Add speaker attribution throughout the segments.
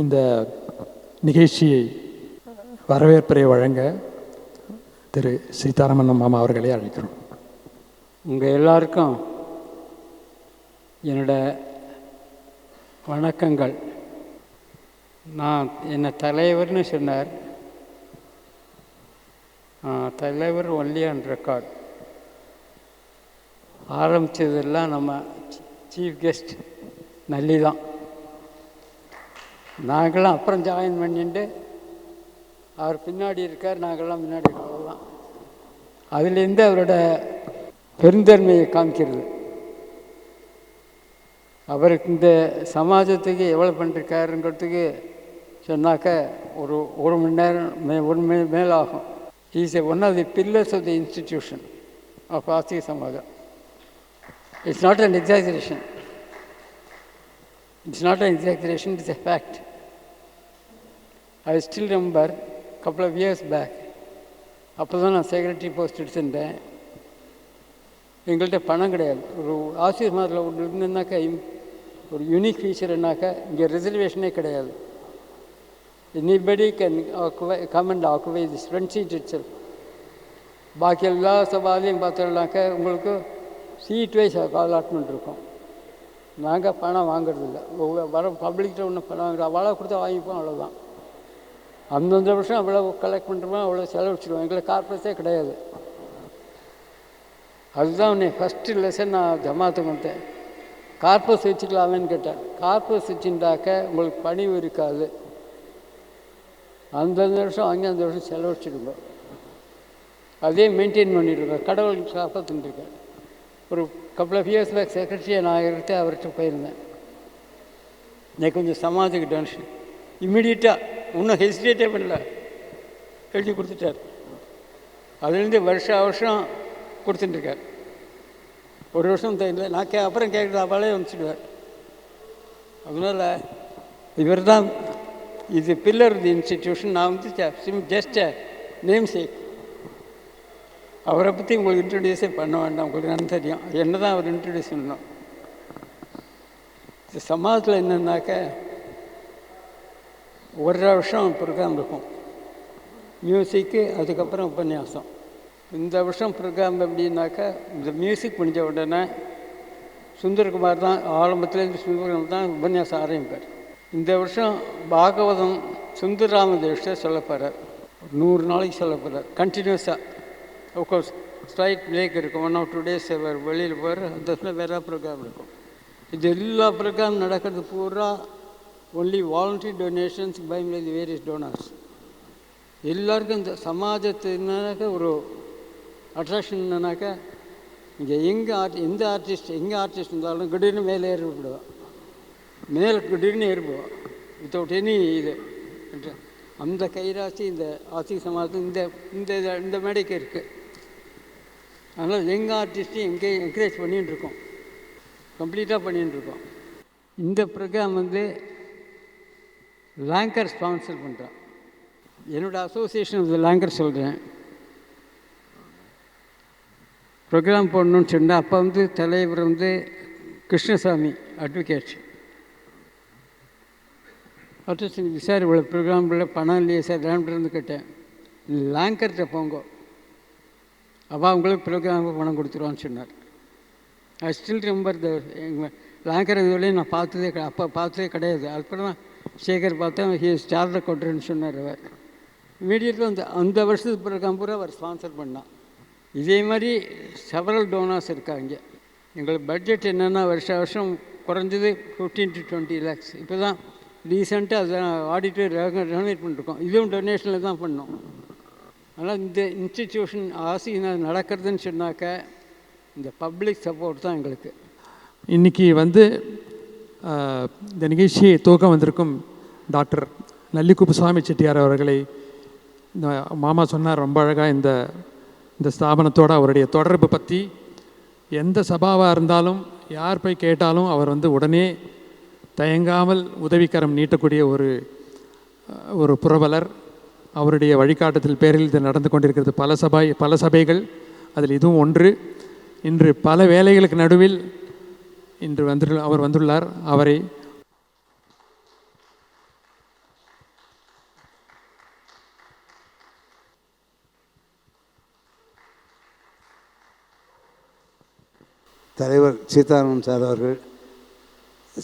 Speaker 1: இந்த நிகழ்ச்சியை வரவேற்புரை வழங்க திரு சீதாராமன் மாமா அவர்களை அழைக்கிறோம்.
Speaker 2: உங்கள் எல்லாருக்கும் என்னோட வணக்கங்கள். நான் என்னை தலைவர்னு சொன்னார். தலைவர் ஒன்லி அண்ட் ரெக்கார்ட். ஆரம்பித்ததெல்லாம் நம்ம சீஃப் கெஸ்ட் நல்லி தான் நாங்களாம் அப்புறம் ஜாயின் பண்ணிட்டு அவர் பின்னாடி இருக்கார் நாங்கள்லாம் முன்னாடி இருக்கோம் அதுலேருந்து அவரோட பெருந்தன்மையை காமிக்கிறது. அவருக்கு இந்த சமாஜத்துக்கு எவ்வளோ பண்ணிருக்காருங்கிறதுக்கு சொன்னாக்க ஒரு ஒரு மணி நேரம் மே ஒரு மணி மேலாகும் ஆகும். Is a one of the pillars of the institution of Astika Samajam it's not an exaggeration it's not an exaggeration it's a fact I still remember couple of years back அப்போ தான் நான் செக்ரட்டரி போஸ்ட் எடுத்திருந்தேன். எங்கள்கிட்ட பணம் கிடையாது. ஒரு ஆசிரியர் மாதிரி ஒன்று இருந்ததுனாக்கா ஒரு யூனிக் ஃபீச்சர் என்னாக்கா இங்கே ரிசர்வேஷனே கிடையாது. Anybody can occupy come and occupy this front seat it's all பாக்கி எல்லா சவாலையும் பார்த்தோம்னாக்கா உங்களுக்கு சீட் வைஸ் அலாட்மெண்ட் இருக்கும். நாங்கள் பணம் வாங்குறதில்ல. ஒவ்வொரு- வர பப்ளிக்கிட்ட ஒன்று பணம் வாங்குறோம் அவ்வளோ கொடுத்தா வாங்கிப்போம் அவ்வளோதான் அந்தந்த வருஷம் அவ்வளோ கலெக்ட் பண்ணுறோமோ அவ்வளோ செலவழிச்சிடுவோம் எங்களுக்கு கார்பஸே கிடையாது. அதுதான் நீ ஃபஸ்ட்டு லெசன் நான் ஜமாத்துக்கு வந்தேன். கார்பஸ் வச்சுக்கலாமேன்னு கேட்டேன். கார்பஸ் வச்சுட்டாக்க உங்களுக்கு பணிவு இருக்காது. அந்தந்த வருஷம் அங்கே அந்த வருஷம் செலவழிச்சிடுங்க அதே மெயின்டைன் பண்ணிடுங்க கடவுள் காப்பாற்றிட்டுருக்கேன் ஒரு கப்பல் ஆஃப் இயர்ஸ் பேக் செக்ரட்டரியை நான் இருக்க அவர்கிட்ட போயிருந்தேன். எனக்கு கொஞ்சம் சமாதிக்கு டென்ஷன் இம்மிடியட்டாக இன்னும் ஹெசிடேட்டே பண்ணல. எழுதி கொடுத்துட்டார். அதுலேருந்து வருஷ வருஷம் கொடுத்துட்டுருக்கார். ஒரு வருஷம் தெரியல. நான் கே அப்புறம் கேட்குறது அவளே அனுப்பிச்சிடுவார். அதனால் இவர் தான் இது பில்லர் தி இன்ஸ்டிடியூஷன் நான் வந்து சிம் ஜஸ்ட் நேம் சேக் அவரை பற்றி உங்களுக்கு இன்ட்ரடியூஸே பண்ண வேண்டாம். உங்களுக்கு நல்லா தெரியும். என்ன தான் அவர் இன்ட்ரடியூஸ் பண்ணணும். இந்த சமாஜத்தில் என்னன்னாக்க ஒரு வருஷம் ப்ரோக்ராம் இருக்கும். மியூசிக்கு அதுக்கப்புறம் உபன்யாசம். இந்த வருஷம் ப்ரோக்ராம் எப்படின்னாக்கா இந்த மியூசிக் முடிஞ்ச உடனே சுந்தரகுமார் தான் ஆரம்பத்துலேருந்து சுந்தரகுமார் தான் உபன்யாசம் ஆரம்பிப்பார். இந்த வருஷம் பாகவதம் சுந்தரராமதேஷ்ட சொல்ல போகிறார் ஒரு நூறு நாளைக்கு சொல்ல போகிறார் கண்டினியூஸாக அஃப்கோர்ஸ் ஸ்ட்ரைட் பிரேக் இருக்கும். ஒன் ஆர் டூ டேஸ் வெளியில் போகிற அந்த வேறு ப்ரோக்ராம் இருக்கும். இது எல்லா ப்ரோக்ராம் நடக்கிறது பூரா only voluntary donations by the various donors எல்லாருக்கும் இந்த சமாஜத்தினாக்க ஒரு அட்ராக்ஷன் என்னன்னாக்கா இங்கே எங்கே ஆர்ட் எந்த ஆர்டிஸ்ட் எங்கே ஆர்டிஸ்ட் இருந்தாலும் திடீர்னு மேலே ஏறிவிடுவோம் மேலே திடீர்னு ஏறிவிடுவோம் வித்தவுட் எனி இது. அந்த கைராசி இந்த ஆசி சமாஜத்தில் இந்த இந்த இந்த மேடைக்கு இருக்குது அதனால் எங்கள் ஆர்டிஸ்ட்டையும் எங்கே என்கரேஜ் பண்ணிகிட்டு இருக்கோம். கம்ப்ளீட்டாக பண்ணிகிட்டு இருக்கோம். இந்த ப்ரோக்ராம் வந்து லாங்கர் ஸ்பான்சர் பண்ணுறான் என்னோடய அசோசியேஷன் ஆஃப் லாங்கர் சொல்கிறேன் ப்ரோக்ராம் போடணும்னு சொன்னேன் அப்போ வந்து தலைவர் வந்து கிருஷ்ணசாமி அட்வொகேட் அட்வொகேட் சார் இவ்வளோ ப்ரோக்ராமில் பணம் இல்லையே சார் இருந்து கேட்டேன். லேங்கர்கிட்ட போங்க. அவள் அவங்களுக்கு ப்ரோக்ராமுக்கு பணம் கொடுத்துருவான்னு சொன்னார். ஐ ஸ்டில் ரிமெம்பர் த எங்கள் லாங்கர் இதுவரையும் நான் பார்த்ததே அப்போ பார்த்ததே கிடையாது. அப்புறம் தான் சேகர் பார்த்தேன் ஹி ஸ்டார்ட கொட்டுறேன்னு சொன்னார் அவர். இமீடியட்டாக அந்த அந்த வருஷத்துக்கு பிறகு பூரா அவர் ஸ்பான்சர் பண்ணான். இதே மாதிரி செவரல் டோனாஸ் இருக்காங்க. எங்களுக்கு பட்ஜெட் என்னென்னா வருஷ வருஷம் குறைஞ்சது ஃபிஃப்டீன் டு டுவெண்ட்டி லேக்ஸ் இப்போ தான் ரீசெண்டாக அதை ஆடிட்டர் டொனேட் பண்ணிருக்கோம் இதுவும் டொனேஷனில் தான் பண்ணோம். ஆனால் இந்த இன்ஸ்டிடியூஷன் ஆசி நடக்கிறதுன்னு சொன்னாக்க இந்த பப்ளிக் சப்போர்ட் தான் எங்களுக்கு.
Speaker 1: இன்னைக்கு வந்து இந்த நிகழ்ச்சியை தூக்கம் வந்திருக்கும் டாக்டர் நல்லிக்குப்புசாமி செட்டியார் அவர்களை இந்த மாமா சொன்னார் ரொம்ப அழகாக இந்த இந்த ஸ்தாபனத்தோட அவருடைய தொடர்பு பற்றி எந்த சபாவாக இருந்தாலும் யார் போய் கேட்டாலும் அவர் வந்து உடனே தயங்காமல் உதவிக்கரம் நீட்டக்கூடிய ஒரு ஒரு புரவலர். அவருடைய வழிகாட்டத்தில் பேரில் இது நடந்து கொண்டிருக்கிறது. பல சபை பல சபைகள் அதில் இதுவும் ஒன்று. இன்று பல வேலைகளுக்கு நடுவில் இன்று வந்து அவர் வந்துள்ளார். அவரை
Speaker 3: தலைவர் சீதாராமன் சார் அவர்கள்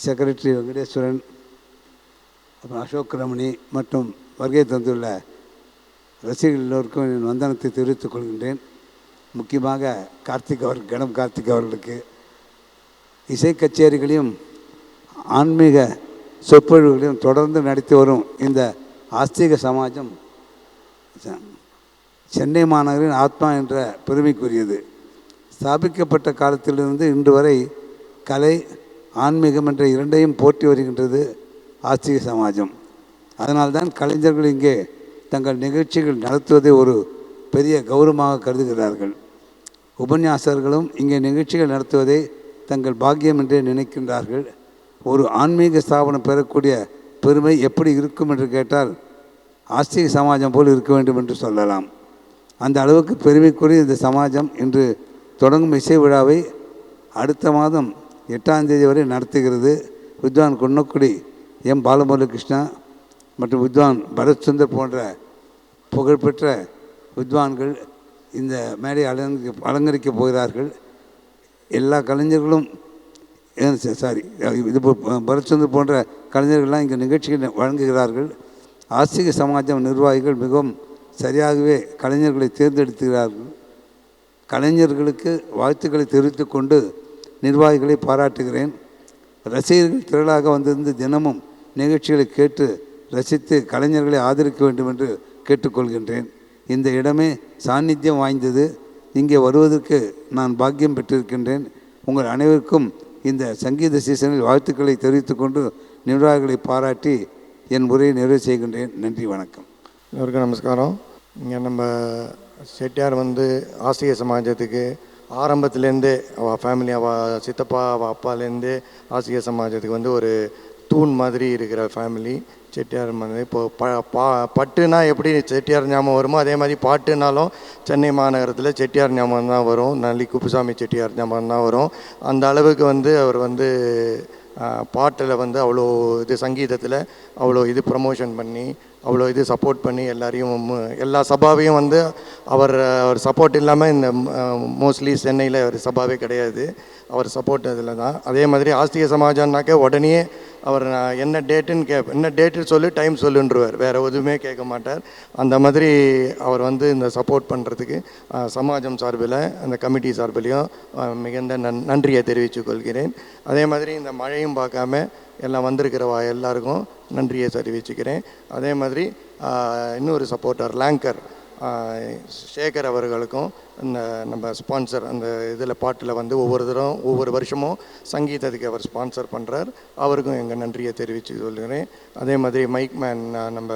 Speaker 3: செக்ரட்டரி வெங்கடேஸ்வரன் அப்புறம் அசோக் ரமணி மற்றும் வருகை தந்துள்ள ரசிகர்கள் எல்லோருக்கும் என் வந்தனத்தை தெரிவித்துக் கொள்கின்றேன். முக்கியமாக கார்த்திக் அவர் கணம் கார்த்திக் அவர்களுக்கு. இசை கச்சேரிகளையும் ஆன்மீக சொற்பொழிவுகளையும் தொடர்ந்து நடத்தி வரும் இந்த ஆஸ்திக சமாஜம் சென்னை மாநகரின் ஆத்மா என்ற பெருமைக்குரியது. ஸ்தாபிக்கப்பட்ட காலத்திலிருந்து இன்று வரை கலை ஆன்மீகம் என்ற இரண்டையும் போற்றி வருகின்றது ஆஸ்திக சமாஜம். அதனால்தான் கலைஞர்கள் இங்கே தங்கள் நிகழ்ச்சிகள் நடத்துவதை ஒரு பெரிய கௌரவமாக கருதுகிறார்கள். உபன்யாசர்களும் இங்கே நிகழ்ச்சிகள் நடத்துவதை தங்கள் பாக்கியம் என்றே நினைக்கின்றார்கள். ஒரு ஆன்மீக ஸ்தாபனம் பெறக்கூடிய பெருமை எப்படி இருக்கும் என்று கேட்டால் ஆஸ்திக சமாஜம் போல் இருக்க வேண்டும் என்று சொல்லலாம். அந்த அளவுக்கு பெருமைக்குரிய இந்த சமாஜம் இன்று தொடங்கும் இசை விழாவை அடுத்த மாதம் எட்டாம் தேதி வரை நடத்துகிறது. வித்வான் குன்னக்குடி எம். பாலமுரளி கிருஷ்ணா மற்றும் வித்வான் பரத் சுந்தர் போன்ற புகழ்பெற்ற வித்வான்கள் இந்த மேடை அலங்கரிக்க அலங்கரிக்கப் போகிறார்கள். எல்லா கலைஞர்களும் சாரி இது போ- பரத்சந்தர் போன்ற கலைஞர்கள்லாம் இங்கே நிகழ்ச்சிகள் வழங்குகிறார்கள். ஆசிரிய சமாஜம் நிர்வாகிகள் மிகவும் சரியாகவே கலைஞர்களை தேர்ந்தெடுத்துகிறார்கள் கலைஞர்களுக்கு வாழ்த்துக்களை தெரிவித்துக் கொண்டு நிர்வாகிகளை பாராட்டுகிறேன். ரசிகர்கள் திரளாக வந்திருந்து தினமும் நிகழ்ச்சிகளை கேட்டு ரசித்து கலைஞர்களை ஆதரிக்க வேண்டும் என்று கேட்டுக்கொள்கின்றேன். இந்த இடமே சாநித்தியம் வாய்ந்தது. இங்கே வருவதற்கு நான் பாக்கியம் பெற்றிருக்கின்றேன். உங்கள் அனைவருக்கும் இந்த சங்கீத சீசனில் வாழ்த்துக்களை தெரிவித்துக்கொண்டு நிர்வாகிகளை பாராட்டி என் உரையை நிறைவு செய்கின்றேன். நன்றி வணக்கம்.
Speaker 4: எல்லோருக்கும் நமஸ்காரம். இங்கே நம்ம செட்டியார் வந்து ஆசிரிய சமாஜத்துக்கு ஆரம்பத்துலேருந்தே அவள் ஃபேமிலி அவள் சித்தப்பா அவள் அப்பாலேருந்தே ஆசிரிய சமாஜத்துக்கு வந்து ஒரு தூண் மாதிரி இருக்கிற ஃபேமிலி செட்டியார் மாதிரி இப்போ ப பா பட்டுனா எப்படி செட்டியார் ஞாபகம் வருமோ அதே மாதிரி பாட்டுனாலும் சென்னை மாநகரத்தில் செட்டியார் ஞாபகம் தான் வரும். நல்லி குப்புசாமி செட்டியார் ஞாபகம் தான் வரும். அந்த அளவுக்கு வந்து அவர் வந்து பாட்டில் வந்து அவ்வளோ இது சங்கீதத்தில் அவ்வளோ இது ப்ரமோஷன் பண்ணி அவ்வளோ இது சப்போர்ட் பண்ணி எல்லாரையும் எல்லா சபாவையும் வந்து அவர் அவர் சப்போர்ட் இல்லாமல் இந்த மோஸ்ட்லி சென்னையில் அவர் சபாவே கிடையாது. அவர் சப்போர்ட் இதில் தான். அதே மாதிரி ஆஸ்திக சமாஜம்னாக்க உடனே அவர் நான் என்ன டேட்டுன்னு கே என்ன டேட்டு சொல்லு டைம் சொல்லுன்றவர். வேறு எதுவுமே கேட்க மாட்டார். அந்த மாதிரி அவர் வந்து இந்த சப்போர்ட் பண்ணுறதுக்கு சமாஜம் சார்பில் அந்த கமிட்டி சார்பிலையும் மிகுந்த நன் நன்றியை தெரிவித்துக் கொள்கிறேன். அதே மாதிரி இந்த மழையும் பார்க்காம எல்லாம் வந்திருக்கிறவா எல்லாருக்கும் நன்றியை தெரிவிச்சுக்கிறேன். அதே மாதிரி இன்னொரு சப்போர்ட்டர் லேங்கர் சேகர் அவர்களுக்கும் இந்த நம்ம ஸ்பான்சர் அந்த இதில் பாட்டில் வந்து ஒவ்வொரு தரம் ஒவ்வொரு வருஷமும் சங்கீதத்துக்கு அவர் ஸ்பான்சர் பண்ணுறார் அவருக்கும் எங்கள் நன்றியை தெரிவித்து சொல்கிறேன் அதே மாதிரி மைக் மேன் நம்ம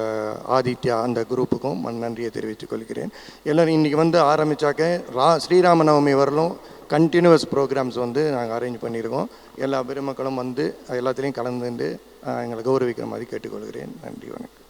Speaker 4: ஆதித்யா அந்த குரூப்புக்கும் நன்றியை தெரிவித்துக் கொள்கிறேன். எல்லோரும் இன்றைக்கி வந்து ஆரம்பித்தாக்க ரா ஸ்ரீராமநவமி வரலும் கண்டினியூஸ் ப்ரோக்ராம்ஸ் வந்து நாங்கள் அரேஞ்ச் பண்ணியிருக்கோம் எல்லா பெருமக்களும் வந்து எல்லாத்துலேயும் கலந்துட்டு எங்களை கௌரவிக்கிற மாதிரி கேட்டுக்கொள்கிறேன். நன்றி வணக்கம்.